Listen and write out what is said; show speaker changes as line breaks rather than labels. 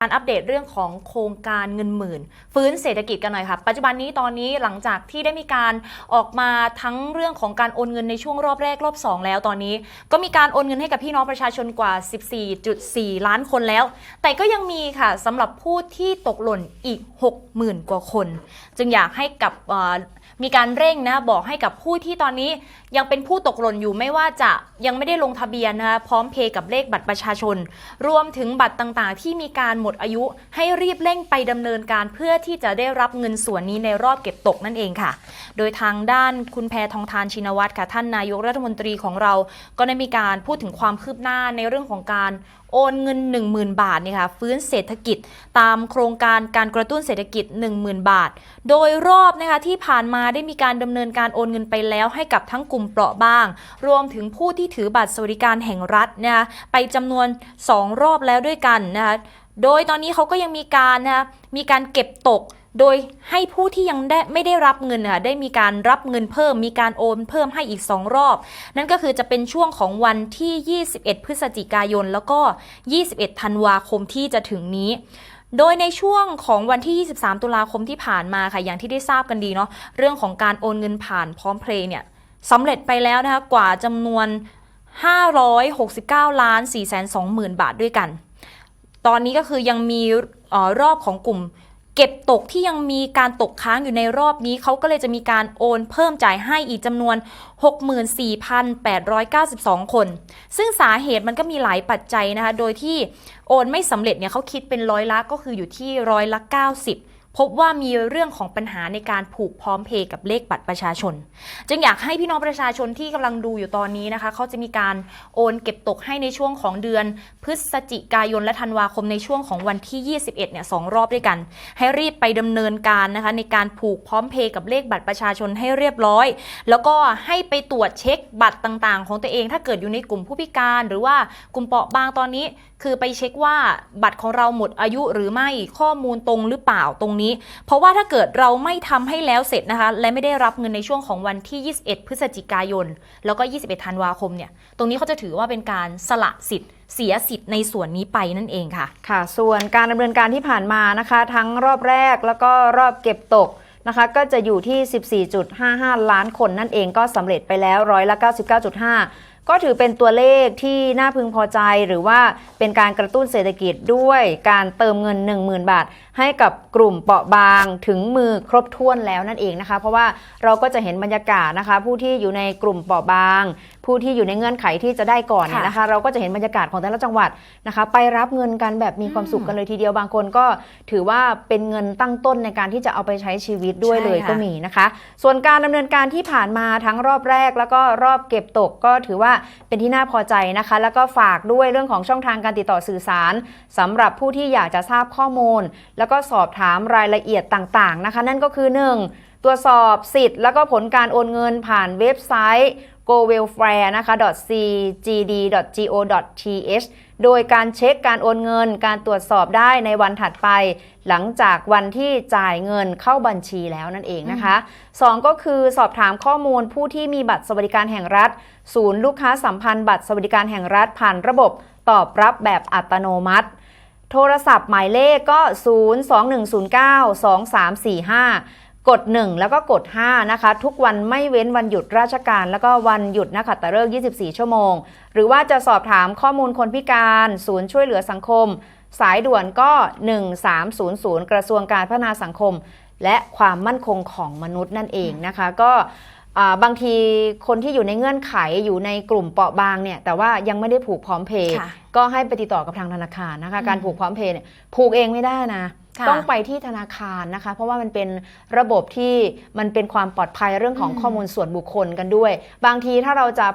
การอัปเดตเรื่องของโครงการเงินหมื่น ฟื้นเศรษฐกิจกันหน่อยค่ะ ปัจจุบันนี้ตอนนี้หลังจากที่ได้มีการออกมาทั้งเรื่องของการโอนเงินในช่วงรอบแรกรอบ 2 แล้วตอนนี้ ก็มีการโอนเงินให้กับพี่น้องประชาชนกว่า 14.4 ล้านคนแล้ว แต่ก็ยังมีค่ะสำหรับผู้ที่ตกหล่นอีก 60,000 กว่าคน จึงอยากให้กับมีการเร่งนะบอกให้กับผู้ที่ตอนนี้ยังเป็นผู้ตกหล่นอยู่ไม่ว่าจะยังไม่ได้ลงทะเบียนนะคะพร้อมเพย์กับเลขบัตรประชาชน รวมถึงบัตรต่างๆ ที่มีการหมดอายุ ให้รีบเร่งไปดำเนินการเพื่อที่จะได้รับเงินส่วนนี้ในรอบเก็บตกนั่นเองค่ะ โดยทางด้านคุณแพทองทานชินวัตรค่ะท่านนายกรัฐมนตรีของเรา ก็ได้มีการพูดถึงความคืบหน้าในเรื่องของการโอนเงิน 10,000 บาทเนี่ยค่ะฟื้นเศรษฐกิจ ตามโครงการการกระตุ้นเศรษฐกิจ 10,000 บาท โดยรอบนะคะที่ผ่านมาได้มีการดำเนินการโอนเงินไปแล้ว ให้กับทั้งกลุ่มเปราะบาง รวมถึงผู้ที่ถือบัตรสวัสดิการแห่งรัฐนะคะไปจำนวน 2 รอบแล้วด้วยกันนะคะ โดยตอนนี้เขาก็ยังมีการนะมีการเก็บตก โดยให้ผู้ที่ยังได้ไม่ได้รับเงินค่ะได้มีการรับเงินเพิ่ม มีการโอนเพิ่มให้อีก 2 รอบ นั่นก็คือจะเป็นช่วงของวันที่ 21 พฤศจิกายน แล้วก็ 21 ธันวาคมที่จะถึงนี้โดยในช่วงของวันที่ 23 ตุลาคมที่ผ่านมาค่ะ อย่างที่ได้ทราบกันดีเนาะ เรื่องของการโอนเงินผ่านพร้อมเพลย์เนี่ยสำเร็จไปแล้วนะคะ กว่าจำนวน 569 ล้าน 4 2 0 0 0 0 บาทด้วยกัน ตอนนี้ก็คือยังมีออรอบของกลุ่ม เก็บตกที่ยังมีการตกค้างอยู่ในรอบนี้ เขาก็เลยจะมีการโอนเพิ่มจ่ายให้อีกจำนวน 64,892 คน ซึ่งสาเหตุมันก็มีหลายปัจจัยนะคะ โดยที่โอนไม่สำเร็จเนี่ยเขาคิดเป็นร้อยละก็คืออยู่ที่ร้อยละ 90 พบว่ามีเรื่องของปัญหาในการผูกพร้อมเพย์กับเลขบัตรประชาชน จึงอยากให้พี่น้องประชาชนที่กำลังดูอยู่ตอนนี้นะคะเขาจะมีการโอนเก็บตกให้ในช่วงของเดือน พฤศจิกายนและธันวาคมในช่วงของวันที่ 21 เนี่ยสองรอบด้วยกัน ให้รีบไปดำเนินการนะคะในการผูกพร้อมเพย์กับเลขบัตรประชาชนให้เรียบร้อย แล้วก็ให้ไปตรวจเช็คบัตรต่างๆ ของตัวเองถ้าเกิดอยู่ในกลุ่มผู้พิการหรือว่ากลุ่มเปราะบางตอนนี้ คือไปเช็คว่าบัตรของเราหมดอายุหรือไม่ข้อมูลตรงหรือเปล่าตรงนี้เพราะว่าถ้าเกิดเราไม่ทำให้แล้วเสร็จนะคะ และไม่ได้รับเงินในช่วงของวันที่ 21 พฤศจิกายน แล้วก็ 21 ธันวาคมเนี่ย ตรงนี้เขาจะถือว่าเป็นการสละสิทธิ์เสียสิทธิ์ในส่วนนี้ไปนั่นเองค่ะ
ค่ะ ส่วนการดำเนินการที่ผ่านมานะคะ ทั้งรอบแรกแล้วก็รอบเก็บตกนะคะ ก็จะอยู่ที่ 14.55 ล้านคนนั่นเองก็สำเร็จไปแล้วร้อยละ 99.5 ก็ถือเป็นตัวเลขที่น่าพึงพอใจหรือว่าเป็นการกระตุ้นเศรษฐกิจด้วยการเติมเงิน 10,000 บาท ให้กับกลุ่มเปราะบางถึงมือครบถ้วนแล้วนั่นเองนะคะ เพราะว่าเราก็จะเห็นบรรยากาศนะคะ ผู้ที่อยู่ในกลุ่มเปราะบาง ผู้ที่อยู่ในเงื่อนไขที่จะได้ก่อนเนี่ยนะคะ เราก็จะเห็นบรรยากาศของแต่ละจังหวัดนะคะ ไปรับเงินกันแบบมีความสุขกันเลยทีเดียวบางคนก็ถือว่าเป็นเงินตั้งต้นในการที่จะเอาไปใช้ชีวิตด้วย
ใช่
เลย
ค่ะ
ก็มีนะคะ ส่วนการดำเนินการที่ผ่านมาทั้งรอบแรก แล้วก็รอบเก็บตกก็ถือว่าเป็นที่น่าพอใจนะคะ แล้วก็ฝากด้วยเรื่องของช่องทางการติดต่อสื่อสารสำหรับผู้ที่อยากจะทราบข้อมูล แล้วก็สอบถามรายละเอียดต่างๆนะคะ นั่นก็คือ 1. ตรวจสอบสิทธิ์ แล้วก็ผลการโอนเงินผ่านเว็บไซต์ gowelfare นะคะ .cgd.go.th โดยการเช็คการโอนเงิน การตรวจสอบได้ในวันถัดไป หลังจากวันที่จ่ายเงินเข้าบัญชีแล้วนั่นเองนะคะ 2 ก็คือสอบถามข้อมูลผู้ที่มีบัตรสวัสดิการแห่งรัฐ ศูนย์ลูกค้าสัมพันธ์บัตรสวัสดิการแห่งรัฐผ่านระบบตอบรับแบบอัตโนมัติ โทรศัพท์หมายเลขก็ 021092345 กด 1 แล้วก็กด 5 นะคะ ทุกวันไม่เว้นวันหยุดราชการ แล้วก็วันหยุดนักขัตฤกษ์24 ชั่วโมง หรือว่าจะสอบถามข้อมูลคนพิการ ศูนย์ช่วยเหลือสังคม สายด่วนก็ 1300 กระทรวงการพัฒนาสังคม และความมั่นคงของมนุษย์นั่นเองนะคะ ก็อ่าบางทีคนที่อยู่ในเงื่อนไขอยู่ในกลุ่มเปราะบางเนี่ยแต่ว่ายังไม่ได้ผูกพร้อมเพย์
ค่ะ
ก็ให้ไปติดต่อกับทางธนาคารนะคะ
อืม
การผูกพร้อมเพย์เนี่ยผูกเองไม่ได้นะ
ค่ะ
ต้องไปที่ธนาคารนะคะ เพราะว่ามันเป็นระบบที่มันเป็นความปลอดภัยเรื่องของ
อืม
ข้อมูลส่วนบุคคลกันด้วย บางทีถ้าเราจะ